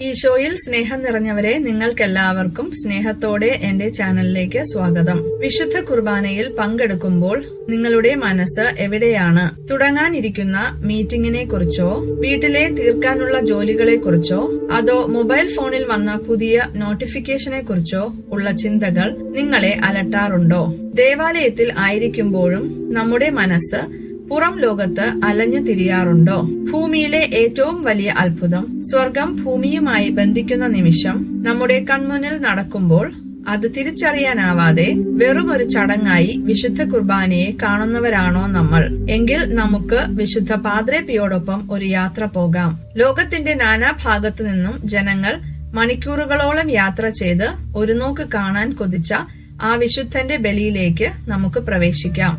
ഈശോയിൽ സ്നേഹം നിറഞ്ഞവരെ നിങ്ങൾക്കെല്ലാവർക്കും സ്നേഹത്തോടെ എന്റെ ചാനലിലേക്ക് സ്വാഗതം. വിശുദ്ധ കുർബാനയിൽ പങ്കെടുക്കുമ്പോൾ നിങ്ങളുടെ മനസ്സ് എവിടെയാണ്? തുടങ്ങാനിരിക്കുന്ന മീറ്റിംഗിനെ കുറിച്ചോ വീട്ടിലെ തീർക്കാനുള്ള ജോലികളെ കുറിച്ചോ അതോ മൊബൈൽ ഫോണിൽ വന്ന പുതിയ നോട്ടിഫിക്കേഷനെ കുറിച്ചോ ഉള്ള ചിന്തകൾ നിങ്ങളെ അലട്ടാറുണ്ടോ? ദേവാലയത്തിൽ ആയിരിക്കുമ്പോഴും നമ്മുടെ മനസ്സ് പുറം ലോകത്ത് അലഞ്ഞു തിരിയാറുണ്ടോ? ഭൂമിയിലെ ഏറ്റവും വലിയ അത്ഭുതം സ്വർഗം ഭൂമിയുമായി ബന്ധിക്കുന്ന നിമിഷം നമ്മുടെ കൺമുന്നിൽ നടക്കുമ്പോൾ അത് തിരിച്ചറിയാനാവാതെ വെറും ഒരു ചടങ്ങായി വിശുദ്ധ കുർബാനയെ കാണുന്നവരാണോ നമ്മൾ? എങ്കിൽ നമുക്ക് വിശുദ്ധ പാദ്രേപ്പിയോടൊപ്പം ഒരു യാത്ര പോകാം. ലോകത്തിന്റെ നാനാഭാഗത്തു നിന്നും ജനങ്ങൾ മണിക്കൂറുകളോളം യാത്ര ചെയ്ത് ഒരു നോക്ക് കാണാൻ കൊതിച്ച ആ വിശുദ്ധന്റെ ബലിയിലേക്ക് നമുക്ക് പ്രവേശിക്കാം.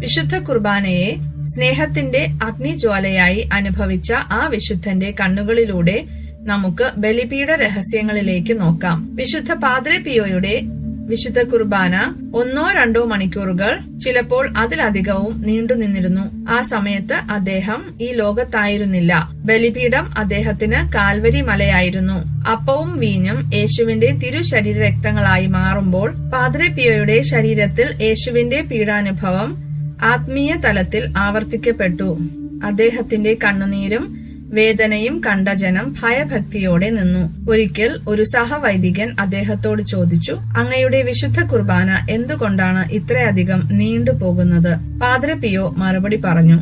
വിശുദ്ധ കുർബാനയെ സ്നേഹത്തിന്റെ അഗ്നിജ്വാലയായി അനുഭവിച്ച ആ വിശുദ്ധന്റെ കണ്ണുകളിലൂടെ നമുക്ക് ബലിപീഠ രഹസ്യങ്ങളിലേക്ക് നോക്കാം. വിശുദ്ധ പാദ്രെ പിയോയുടെ വിശുദ്ധ കുർബാന ഒന്നോ രണ്ടോ മണിക്കൂറുകൾ ചിലപ്പോൾ അതിലധികവും നീണ്ടു നിന്നിരുന്നു. ആ സമയത്ത് അദ്ദേഹം ഈ ലോകത്തായിരുന്നില്ല. ബലിപീഠം അദ്ദേഹത്തിന് കാൽവരി മലയായിരുന്നു. അപ്പവും വീഞ്ഞും യേശുവിന്റെ തിരുശരീര രക്തങ്ങളായി മാറുമ്പോൾ പാദ്രെ പിയോയുടെ ശരീരത്തിൽ യേശുവിന്റെ പീഡാനുഭവം ആത്മീയ തലത്തിൽ ആവർത്തിക്കപ്പെട്ടു. അദ്ദേഹത്തിന്റെ കണ്ണുനീരും വേദനയും കണ്ട ജനം ഭയഭക്തിയോടെ നിന്നു. ഒരിക്കൽ ഒരു സഹവൈദികൻ അദ്ദേഹത്തോട് ചോദിച്ചു അങ്ങയുടെ വിശുദ്ധ കുർബാന എന്തുകൊണ്ടാണ് ഇത്രയധികം നീണ്ടുപോകുന്നത് പോകുന്നത്? പാദ്രപിയോ മറുപടി പറഞ്ഞു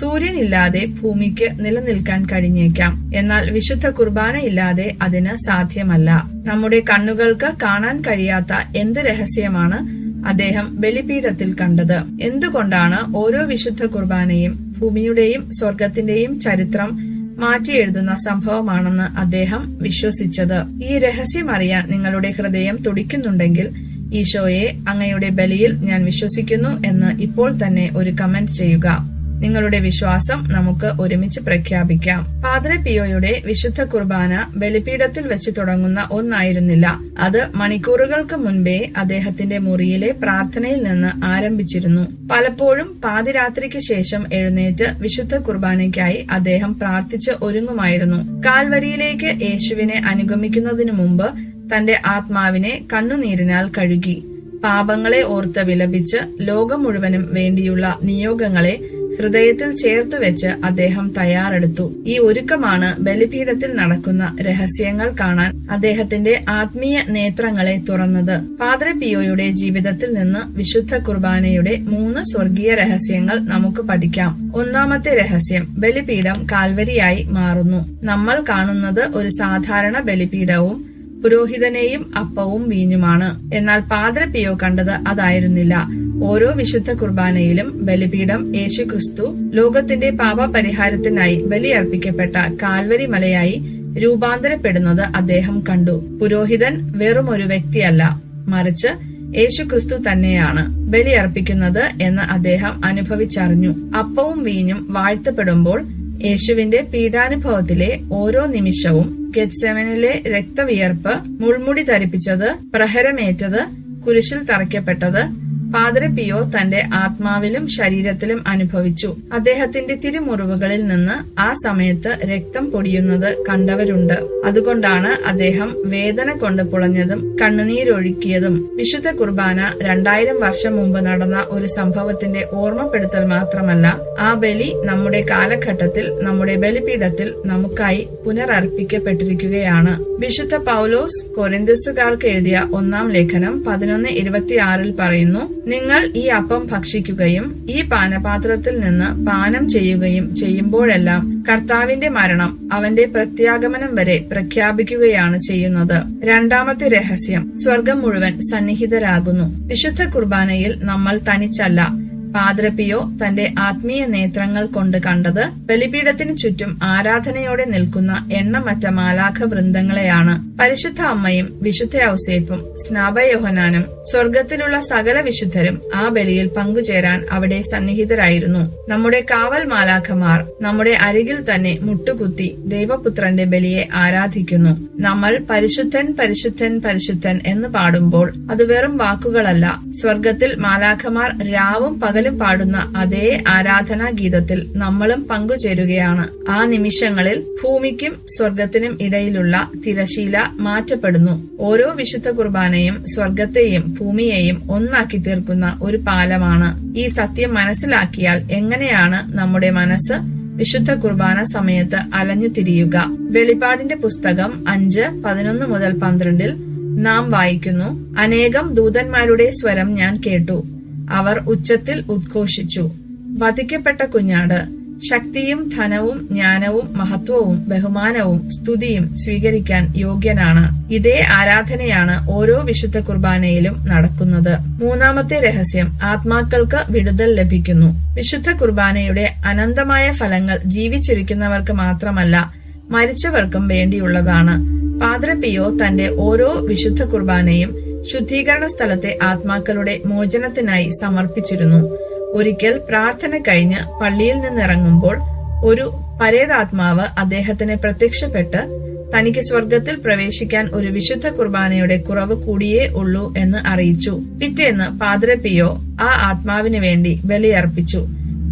സൂര്യനില്ലാതെ ഭൂമിക്ക് നിലനിൽക്കാൻ കഴിഞ്ഞേക്കാം. എന്നാൽ വിശുദ്ധ കുർബാന ഇല്ലാതെ അതിന് സാധ്യമല്ല. നമ്മുടെ കണ്ണുകൾക്ക് കാണാൻ കഴിയാത്ത എന്ത് രഹസ്യമാണ് അദ്ദേഹം ബലിപീഠത്തിൽ കണ്ടത്. എന്തുകൊണ്ടാണ് ഓരോ വിശുദ്ധ കുർബാനയും ഭൂമിയുടെയും സ്വർഗത്തിന്റെയും ചരിത്രം മാറ്റിയെഴുതുന്ന സംഭവമാണെന്ന് അദ്ദേഹം വിശ്വസിച്ചത്? ഈ രഹസ്യം അറിയാൻ നിങ്ങളുടെ ഹൃദയം തുടിക്കുന്നുണ്ടെങ്കിൽ ഈശോയെ അങ്ങയുടെ ബലിയിൽ ഞാൻ വിശ്വസിക്കുന്നു എന്ന് ഇപ്പോൾ തന്നെ ഒരു കമന്റ് ചെയ്യുക. നിങ്ങളുടെ വിശ്വാസം നമുക്ക് ഒരുമിച്ച് പ്രഖ്യാപിക്കാം. പാദ്രെ പിയോയുടെ വിശുദ്ധ കുർബാന ബലിപീഠത്തിൽ വെച്ച് തുടങ്ങുന്ന ഒന്നായിരുന്നില്ല. അത് മണിക്കൂറുകൾക്ക് മുൻപേ അദ്ദേഹത്തിന്റെ മുറിയിലെ പ്രാർത്ഥനയിൽ നിന്ന് ആരംഭിച്ചിരുന്നു. പലപ്പോഴും പാതിരാത്രിക്ക് ശേഷം എഴുന്നേറ്റ് വിശുദ്ധ കുർബാനയ്ക്കായി അദ്ദേഹം പ്രാർത്ഥിച്ച് ഒരുങ്ങുമായിരുന്നു. കാൽവരിയിലേക്ക് യേശുവിനെ അനുഗമിക്കുന്നതിനു മുമ്പ് തന്റെ ആത്മാവിനെ കണ്ണുനീരിനാൽ കഴുകി. പാപങ്ങളെ ഓർത്ത് വിലപിച്ച് ലോകം മുഴുവനും വേണ്ടിയുള്ള നിയോഗങ്ങളെ ഹൃദയത്തിൽ ചേർത്ത് വെച്ച് അദ്ദേഹം തയ്യാറെടുത്തു. ഈ ഒരുക്കമാണ് ബലിപീഠത്തിൽ നടക്കുന്ന രഹസ്യങ്ങൾ കാണാൻ അദ്ദേഹത്തിന്റെ ആത്മീയ നേത്രങ്ങളെ തുറന്നത്. പാദ്ര പിയോയുടെ ജീവിതത്തിൽ നിന്ന് വിശുദ്ധ കുർബാനയുടെ മൂന്ന് സ്വർഗീയ രഹസ്യങ്ങൾ നമുക്ക് പഠിക്കാം. ഒന്നാമത്തെ രഹസ്യം ബലിപീഠം കാൽവരിയായി മാറുന്നു. നമ്മൾ കാണുന്നത് ഒരു സാധാരണ ബലിപീഠവും പുരോഹിതനെയും അപ്പവും വീഞ്ഞുമാണ്. എന്നാൽ പാദ്ര പിയോ കണ്ടത് അതായിരുന്നില്ല. ഓരോ വിശുദ്ധ കുർബാനയിലും ബലിപീഠം യേശു ക്രിസ്തു ലോകത്തിന്റെ പാപപരിഹാരത്തിനായി ബലിയർപ്പിക്കപ്പെട്ട കാൽവരി മലയായി രൂപാന്തരപ്പെടുന്നത് അദ്ദേഹം കണ്ടു. പുരോഹിതൻ വെറും ഒരു വ്യക്തിയല്ല മറിച്ച് യേശു ക്രിസ്തു തന്നെയാണ് ബലിയർപ്പിക്കുന്നത് എന്ന് അദ്ദേഹം അനുഭവിച്ചറിഞ്ഞു. അപ്പവും വീഞ്ഞും വാഴ്ത്തപ്പെടുമ്പോൾ യേശുവിന്റെ പീഡാനുഭവത്തിലെ ഓരോ നിമിഷവും ഗെറ്റ്സെവനിലെ രക്തവിയർപ്പ് മുൾമുടി ധരിപ്പിച്ചത് പ്രഹരമേറ്റത് കുരിശിൽ തറയ്ക്കപ്പെട്ടത് പാദ്ര പിയോ തന്റെ ആത്മാവിലും ശരീരത്തിലും അനുഭവിച്ചു. അദ്ദേഹത്തിന്റെ തിരുമുറിവുകളിൽ നിന്ന് ആ സമയത്ത് രക്തം പൊടിയുന്നത് കണ്ടവരുണ്ട്. അതുകൊണ്ടാണ് അദ്ദേഹം വേദന കൊണ്ട് പുളഞ്ഞതും കണ്ണുനീരൊഴുക്കിയതും. വിശുദ്ധ കുർബാന രണ്ടായിരം വർഷം മുമ്പ് നടന്ന ഒരു സംഭവത്തിന്റെ ഓർമ്മപ്പെടുത്തൽ മാത്രമല്ല ആ ബലി നമ്മുടെ കാലഘട്ടത്തിൽ നമ്മുടെ ബലിപീഠത്തിൽ നമുക്കായി പുനരർപ്പിക്കപ്പെട്ടിരിക്കുകയാണ്. വിശുദ്ധ പൗലോസ് കൊരിന്തസുകാർക്ക് എഴുതിയ ഒന്നാം ലേഖനം പതിനൊന്ന് ഇരുപത്തിയാറിൽ പറയുന്നു നിങ്ങൾ ഈ അപ്പം ഭക്ഷിക്കുകയും ഈ പാനപാത്രത്തിൽ നിന്ന് പാനം ചെയ്യുകയും ചെയ്യുമ്പോഴെല്ലാം കർത്താവിന്റെ മരണം അവന്റെ പ്രത്യാഗമനം വരെ പ്രഖ്യാപിക്കുകയാണ് ചെയ്യുന്നത്. രണ്ടാമത്തെ രഹസ്യം സ്വർഗം മുഴുവൻ സന്നിഹിതരാകുന്നു. വിശുദ്ധ കുർബാനയിൽ നമ്മൾ തനിച്ചല്ല പാദ്രപ്പിയോ തന്റെ ആത്മീയ നേത്രങ്ങൾ കൊണ്ട് കണ്ടത് ബലിപീഠത്തിന് ചുറ്റും ആരാധനയോടെ നിൽക്കുന്ന എണ്ണമറ്റ മാലാഖ വൃന്ദങ്ങളെയാണ്. പരിശുദ്ധ അമ്മയും വിശുദ്ധ ഔസേപ്പും സ്നാപയോഹനാനും സ്വർഗത്തിലുള്ള സകല വിശുദ്ധരും ആ ബലിയിൽ പങ്കുചേരാൻ അവിടെ സന്നിഹിതരായിരുന്നു. നമ്മുടെ കാവൽ മാലാഖമാർ നമ്മുടെ അരികിൽ തന്നെ മുട്ടുകുത്തി ദൈവപുത്രന്റെ ബലിയെ ആരാധിക്കുന്നു. നമ്മൾ പരിശുദ്ധൻ പരിശുദ്ധൻ പരിശുദ്ധൻ എന്ന് പാടുമ്പോൾ അത് വെറും വാക്കുകളല്ല. സ്വർഗത്തിൽ മാലാഖമാർ രാവും പകലും പാടുന്ന അതേ ആരാധനാ ഗീതത്തിൽ നമ്മളും പങ്കുചേരുകയാണ്. ആ നിമിഷങ്ങളിൽ ഭൂമിക്കും സ്വർഗത്തിനും ഇടയിലുള്ള തിരശീല മാറ്റപ്പെടുന്നു. ഓരോ വിശുദ്ധ കുർബാനയും സ്വർഗത്തെയും ഭൂമിയെയും ഒന്നാക്കി തീർക്കുന്ന ഒരു പാലമാണ്. ഈ സത്യം മനസ്സിലാക്കിയാൽ എങ്ങനെയാണ് നമ്മുടെ മനസ്സ് വിശുദ്ധ കുർബാന സമയത്ത് അലഞ്ഞു തിരിയുക? വെളിപാടിന്റെ പുസ്തകം അഞ്ച് പതിനൊന്ന് മുതൽ പന്ത്രണ്ടിൽ നാം വായിക്കുന്നു അനേകം ദൂതന്മാരുടെ സ്വരം ഞാൻ കേട്ടു. അവർ ഉച്ചത്തിൽ ഉദ്ഘോഷിച്ചു. വധിക്കപ്പെട്ട കുഞ്ഞാട് ശക്തിയും ധനവും ജ്ഞാനവും മഹത്വവും ബഹുമാനവും സ്തുതിയും സ്വീകരിക്കാൻ യോഗ്യനാണ്. ഇതേ ആരാധനയാണ് ഓരോ വിശുദ്ധ കുർബാനയിലും നടക്കുന്നത്. മൂന്നാമത്തെ രഹസ്യം ആത്മാക്കൾക്ക് വിടുതൽ ലഭിക്കുന്നു. വിശുദ്ധ കുർബാനയുടെ അനന്തമായ ഫലങ്ങൾ ജീവിച്ചിരിക്കുന്നവർക്ക് മാത്രമല്ല മരിച്ചവർക്കും വേണ്ടിയുള്ളതാണ്. പാദ്രപ്പിയോ തന്റെ ഓരോ വിശുദ്ധ കുർബാനയും ശുദ്ധീകരണ സ്ഥലത്തെ ആത്മാക്കളുടെ മോചനത്തിനായി സമർപ്പിച്ചിരുന്നു. ഒരിക്കൽ പ്രാർത്ഥന കഴിഞ്ഞ് പള്ളിയിൽ നിന്നിറങ്ങുമ്പോൾ ഒരു പരേതാത്മാവ് അദ്ദേഹത്തിന് പ്രത്യക്ഷപ്പെട്ട് തനിക്ക് സ്വർഗത്തിൽ പ്രവേശിക്കാൻ ഒരു വിശുദ്ധ കുർബാനയുടെ കുറവ് കൂടിയേ ഉള്ളൂ എന്ന് അറിയിച്ചു. പിറ്റേന്ന് പാദ്ര പിയോ ആ ആത്മാവിന് വേണ്ടി ബലിയർപ്പിച്ചു.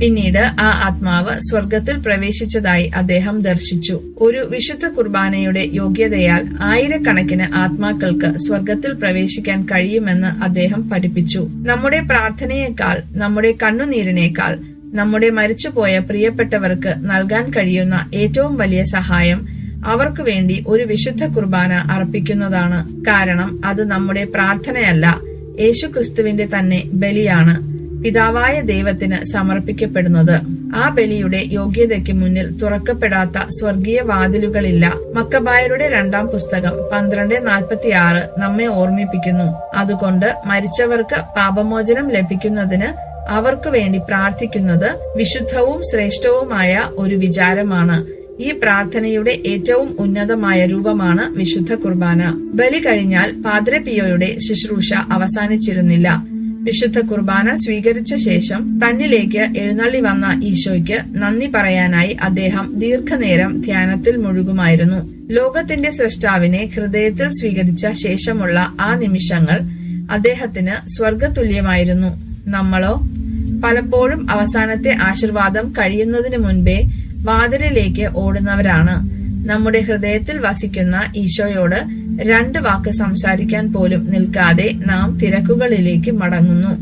പിന്നീട് ആ ആത്മാവ് സ്വർഗത്തിൽ പ്രവേശിച്ചതായി അദ്ദേഹം ദർശിച്ചു. ഒരു വിശുദ്ധ കുർബാനയുടെ യോഗ്യതയാൽ ആയിരക്കണക്കിന് ആത്മാക്കൾക്ക് സ്വർഗത്തിൽ പ്രവേശിക്കാൻ കഴിയുമെന്ന് അദ്ദേഹം പഠിപ്പിച്ചു. നമ്മുടെ പ്രാർത്ഥനയേക്കാൾ നമ്മുടെ കണ്ണുനീരിനേക്കാൾ നമ്മുടെ മരിച്ചുപോയ പ്രിയപ്പെട്ടവർക്ക് നൽകാൻ കഴിയുന്ന ഏറ്റവും വലിയ സഹായം അവർക്കു വേണ്ടി ഒരു വിശുദ്ധ കുർബാന അർപ്പിക്കുന്നതാണ്. കാരണം അത് നമ്മുടെ പ്രാർത്ഥനയല്ല യേശുക്രിസ്തുവിന്റെ തന്നെ ബലിയാണ്. പിതാവായ ദൈവത്തിന് സമർപ്പിക്കപ്പെടുന്നത്. ആ ബലിയുടെ യോഗ്യതയ്ക്ക് മുന്നിൽ തുറക്കപ്പെടാത്ത സ്വർഗീയ വാതിലുകളില്ല. മക്കബായരുടെ രണ്ടാം പുസ്തകം പന്ത്രണ്ട് നാൽപ്പത്തിയാറ് നമ്മെ ഓർമ്മിപ്പിക്കുന്നു. അതുകൊണ്ട് മരിച്ചവർക്ക് പാപമോചനം ലഭിക്കുന്നതിന് അവർക്കു വേണ്ടി പ്രാർത്ഥിക്കുന്നത് വിശുദ്ധവും ശ്രേഷ്ഠവുമായ ഒരു വിചാരമാണ്. ഈ പ്രാർത്ഥനയുടെ ഏറ്റവും ഉന്നതമായ രൂപമാണ് വിശുദ്ധ കുർബാന. ബലി കഴിഞ്ഞാൽ പാദ്രപിയോയുടെ ശുശ്രൂഷ അവസാനിച്ചിരുന്നില്ല. വിശുദ്ധ കുർബാന സ്വീകരിച്ച ശേഷം തന്നിലേക്ക് എഴുന്നള്ളി വന്ന ഈശോയ്ക്ക് നന്ദി പറയാനായി അദ്ദേഹം ദീർഘനേരം ധ്യാനത്തിൽ മുഴുകുമായിരുന്നു. ലോകത്തിന്റെ സൃഷ്ടാവിനെ ഹൃദയത്തിൽ സ്വീകരിച്ച ശേഷമുള്ള ആ നിമിഷങ്ങൾ അദ്ദേഹത്തിന് സ്വർഗതുല്യമായിരുന്നു നമ്മളോ? പലപ്പോഴും അവസാനത്തെ ആശീർവാദം കഴിയുന്നതിന് മുൻപേ വാതിലിലേക്ക് ഓടുന്നവരാണ്. നമ്മുടെ ഹൃദയത്തിൽ വസിക്കുന്ന ഈശോയോട് രണ്ട് വാക്ക് സംസാരിക്കാൻ പോലും നിൽക്കാതെ നാം തിരക്കുകളിലേക്ക് മടങ്ങുന്നു.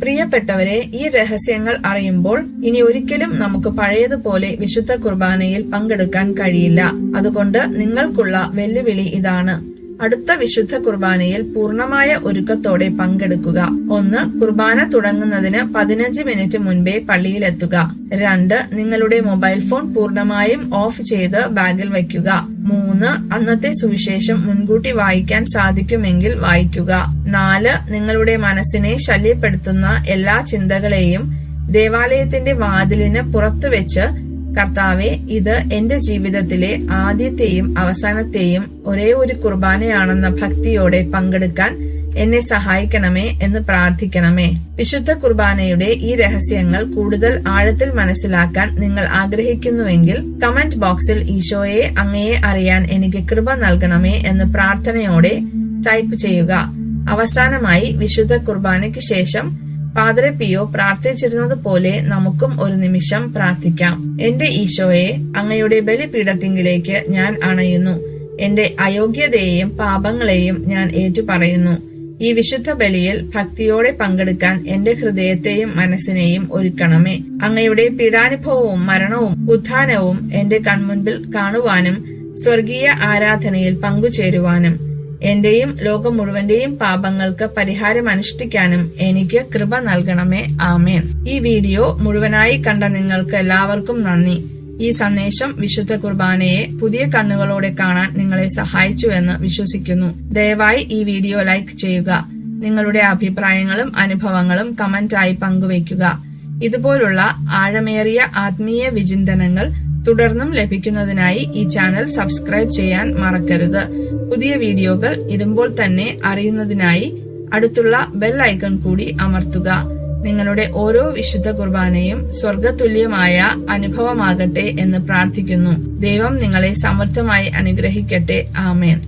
പ്രിയപ്പെട്ടവരെ ഈ രഹസ്യങ്ങൾ അറിയുമ്പോൾ ഇനി ഒരിക്കലും നമുക്ക് പഴയതുപോലെ വിശുദ്ധ കുർബാനയിൽ പങ്കെടുക്കാൻ കഴിയില്ല. അതുകൊണ്ട് നിങ്ങൾക്കുള്ള വെല്ലുവിളി ഇതാണ്. അടുത്ത വിശുദ്ധ കുർബാനയിൽ പൂർണമായ ഒരുക്കത്തോടെ പങ്കെടുക്കുക. ഒന്ന് കുർബാന തുടങ്ങുന്നതിന് പതിനഞ്ച് മിനിറ്റ് മുൻപേ പള്ളിയിലെത്തുക. രണ്ട് നിങ്ങളുടെ മൊബൈൽ ഫോൺ പൂർണമായും ഓഫ് ചെയ്ത് ബാഗിൽ വയ്ക്കുക. മൂന്ന് അന്നത്തെ സുവിശേഷം മുൻകൂട്ടി വായിക്കാൻ സാധിക്കുമെങ്കിൽ വായിക്കുക. നാല് നിങ്ങളുടെ മനസ്സിനെ ശല്യപ്പെടുത്തുന്ന എല്ലാ ചിന്തകളെയും ദേവാലയത്തിന്റെ വാതിലിന് പുറത്തു വെച്ച് കർത്താവെ ഇത് എന്റെ ജീവിതത്തിലെ ആദ്യത്തെയും അവസാനത്തെയും ഒരേ ഒരു കുർബാനയാണെന്ന ഭക്തിയോടെ പങ്കെടുക്കാൻ എന്നെ സഹായിക്കണമേ എന്ന് പ്രാർത്ഥിക്കണമേ. വിശുദ്ധ കുർബാനയുടെ ഈ രഹസ്യങ്ങൾ കൂടുതൽ ആഴത്തിൽ മനസ്സിലാക്കാൻ നിങ്ങൾ ആഗ്രഹിക്കുന്നുവെങ്കിൽ കമന്റ് ബോക്സിൽ ഈശോയെ അങ്ങയെ അറിയാൻ എനിക്ക് കൃപ നൽകണമേ എന്ന് പ്രാർത്ഥനയോടെ ടൈപ്പ് ചെയ്യുക. അവസാനമായി വിശുദ്ധ കുർബാനയ്ക്ക് ശേഷം പാദ്രെ പിയോ പ്രാർത്ഥിച്ചിരുന്നത് പോലെ നമുക്കും ഒരു നിമിഷം പ്രാർത്ഥിക്കാം. എന്റെ ഈശോയെ അങ്ങയുടെ ബലിപീഠത്തിങ്കിലേക്ക് ഞാൻ അണയുന്നു. എന്റെ അയോഗ്യതയെയും പാപങ്ങളെയും ഞാൻ ഏറ്റുപറയുന്നു. ഈ വിശുദ്ധ ബലിയിൽ ഭക്തിയോടെ പങ്കെടുക്കാൻ എന്റെ ഹൃദയത്തെയും മനസ്സിനെയും ഒരുക്കണമേ. അങ്ങയുടെ പീഡാനുഭവവും മരണവും ഉത്ഥാനവും എന്റെ കൺമുൻപിൽ കാണുവാനും സ്വർഗീയ ആരാധനയിൽ പങ്കുചേരുവാനും. എന്റെയും ലോകം മുഴുവന്റെയും പാപങ്ങൾക്ക് പരിഹാരം അനുഷ്ഠിക്കാനും എനിക്ക് കൃപ നൽകണമേ. ആമേൻ. ഈ വീഡിയോ മുഴുവനായി കണ്ട നിങ്ങൾക്ക് എല്ലാവർക്കും നന്ദി. ഈ സന്ദേശം വിശുദ്ധ കുർബാനയെ പുതിയ കണ്ണുകളോടെ കാണാൻ നിങ്ങളെ സഹായിച്ചുവെന്ന് വിശ്വസിക്കുന്നു. ദയവായി ഈ വീഡിയോ ലൈക്ക് ചെയ്യുക. നിങ്ങളുടെ അഭിപ്രായങ്ങളും അനുഭവങ്ങളും കമന്റായി പങ്കുവയ്ക്കുക. ഇതുപോലുള്ള ആഴമേറിയ ആത്മീയ വിചിന്തനങ്ങൾ തുടർന്നും ലഭിക്കുന്നതിനായി ഈ ചാനൽ സബ്സ്ക്രൈബ് ചെയ്യാൻ മറക്കരുത്. പുതിയ വീഡിയോകൾ ഇടുമ്പോൾ തന്നെ അറിയുന്നതിനായി അടുത്തുള്ള ബെൽ ഐക്കൺ കൂടി അമർത്തുക. നിങ്ങളുടെ ഓരോ വിശുദ്ധ കുർബാനയും സ്വർഗതുല്യമായ അനുഭവമാകട്ടെ എന്ന് പ്രാർത്ഥിക്കുന്നു. ദൈവം നിങ്ങളെ സമർത്ഥമായി അനുഗ്രഹിക്കട്ടെ. ആമേൻ.